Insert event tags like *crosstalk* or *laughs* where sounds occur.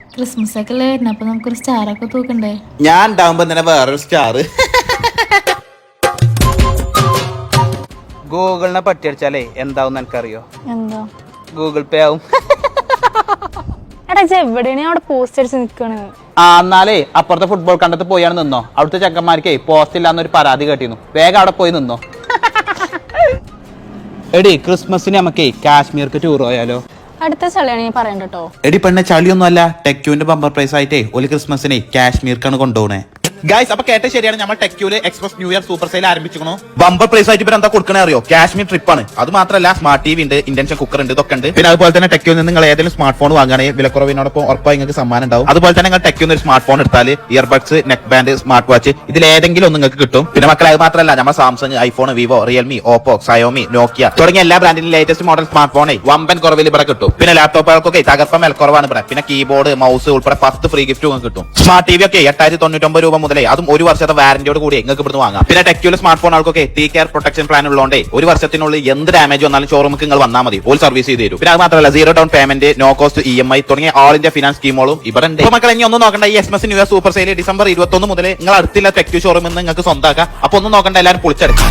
Christmas ഒക്കെ അല്ലേ വരുന്നത് അപ്പൊ നമുക്കൊരു സ്റ്റാറൊക്കെ തൂക്കണ്ടേ? ഞാൻ ഉണ്ടാവുമ്പോ തന്നെ വേറൊരു സ്റ്റാർ ഗൂഗിളിനെ പറ്റിയടിച്ചാലേ എന്താവും എനിക്കറിയോ? എന്താ? ഗൂഗിൾ പേ ആവും. എടാ ഇജ്ജ് എവിടെയാണ് അവിടെ പോസ്റ്റ് അടിച്ച് നിക്കണ്? ആ എന്നാലേ അപ്പുറത്തെ ഫുട്ബോൾ കണ്ടത്ത് പോയാണ് നിന്നോ? അവിടുത്തെ ചെക്കന്മാർക്കേ പോസ്റ്റ് ഇല്ലാന്നൊരു പരാതി കേട്ടിരുന്നു വേഗം അവിടെ പോയി നിന്നോ. *laughs* എടി ക്രിസ്മസിന് നമുക്കേ കാശ്മീർക്ക് ടൂർ പോയാലോ? അടുത്ത ചളിയാണ് ഞാൻ പറയണ്ട എടി പെണ്ണെ ചളിയൊന്നും അല്ല ടെക്യൂന്റെ ബമ്പർ പ്രൈസ് ആയിട്ടേ ഒരു ക്രിസ്മസിനെ കാശ്മീർക്കാണ് കൊണ്ടുപോണേ. ഗൈസ് അപ്പൊ കേട്ട ശരിയാണ്. നമ്മൾ ടെക്യൂൽ express new year super sale ആരംഭിച്ചിരിക്കണു bumper prize ആയിട്ട് ഇപ്പൊ എന്താ കൊടുക്കണേ അറിയോ? കാശ്മീർ ട്രിപ്പ് ആണ്. അത് മാത്രമല്ല സ്മാർട്ട് ടി വി ഉണ്ട് ഇന്റൻഷൻ കുക്കർ ഉണ്ട് ഇതൊക്കെ ഉണ്ട്. പിന്നെ അതുപോലെ തന്നെ ടെക്യൂൽ നിന്ന് നിങ്ങൾ ഏതെങ്കിലും സ്മാർട്ട് ഫോൺ വാങ്ങുകയാണെങ്കിൽ വിലക്കുറവിനോടൊപ്പം ഉറപ്പായി നിങ്ങൾക്ക് സമ്മാനം ഉണ്ടാവും. അതുപോലെ തന്നെ നിങ്ങൾ ടെക്യൂന്ന് ഒരു സ്മാർട്ട് ഫോൺ എടുത്താൽ earbuds neck band smart watch ഇതിൽ ഏതെങ്കിലും ഒന്ന് നിങ്ങൾക്ക് കിട്ടും. പിന്നെ മക്കളെ അത് മാത്രമല്ല നമ്മൾ Samsung iPhone Vivo Realme Oppo Xiaomi Nokia തുടങ്ങിയ എല്ലാ ബ്രാൻഡിന്റെ ലേറ്റസ്റ്റ് മോഡൽ സ്മാർട്ട് ഫോണേ വമ്പൻ കുറവിൽ ഇവിടെ കിട്ടും. പിന്നെ ലാപ്ടോപ്പുകൾക്കൊക്കെ തകർപ്പം വിലക്കുറവാണ് ഇവിടെ. പിന്നെ കീബോർഡ് മൗസ് ഉൾപ്പെടെ ഫസ്റ്റ് ഫ്രീ ഗിഫ്റ്റ് കിട്ടും. സ്മാർട്ട് ടി വി ഒക്കെ എട്ടായിരത്തി തൊണ്ണൂറ്റൊമ്പത് രൂപ മുതലേ അതും ഒരു വർഷത്തെ വാറന്റിയോട് കൂടി നിങ്ങൾക്ക് ഇവിടുന്ന് വാങ്ങാം. പിന്നെ ടെക്യൂല സ്മാർട്ട് ഫോണുകൾക്കൊക്കെ ടീ കെയർ പ്രൊട്ടക്ഷൻ പ്ലാൻ ഉള്ളതുകൊണ്ടേ ഒരു വർഷത്തിനുള്ളിൽ എന്ത് ഡാമേജ് വന്നാലും ഷോറൂമിൽ നിങ്ങൾ വന്നാൽ മതി. ഓൾ സർവീസ് ചെയ്ത് തരും. പിന്നെ അത് മാത്രമല്ല zero down payment no cost E M I തുടങ്ങിയ ആൾ ഇന്ത്യ ഫിനാൻസ് സ്കീമുകളും ഇവിടെ ഉണ്ട് മക്കൾ ഇനി ഒന്നും നോക്കണ്ട. ഈ എസ് ന്യൂ സൂപ്പർ സെയിൽ ഡിസംബർ ഇരുപത്തൊന്ന് മുതൽ നിങ്ങൾ അടുത്തില്ല ടെക്യൂ ഷോറൂമിൽ നിന്ന് നിങ്ങൾക്ക് സ്വന്തമാക്കാം അപ്പൊ ഒന്നും നോക്കണ്ട എല്ലാവരും പൊളിച്ചെടുക്കാം.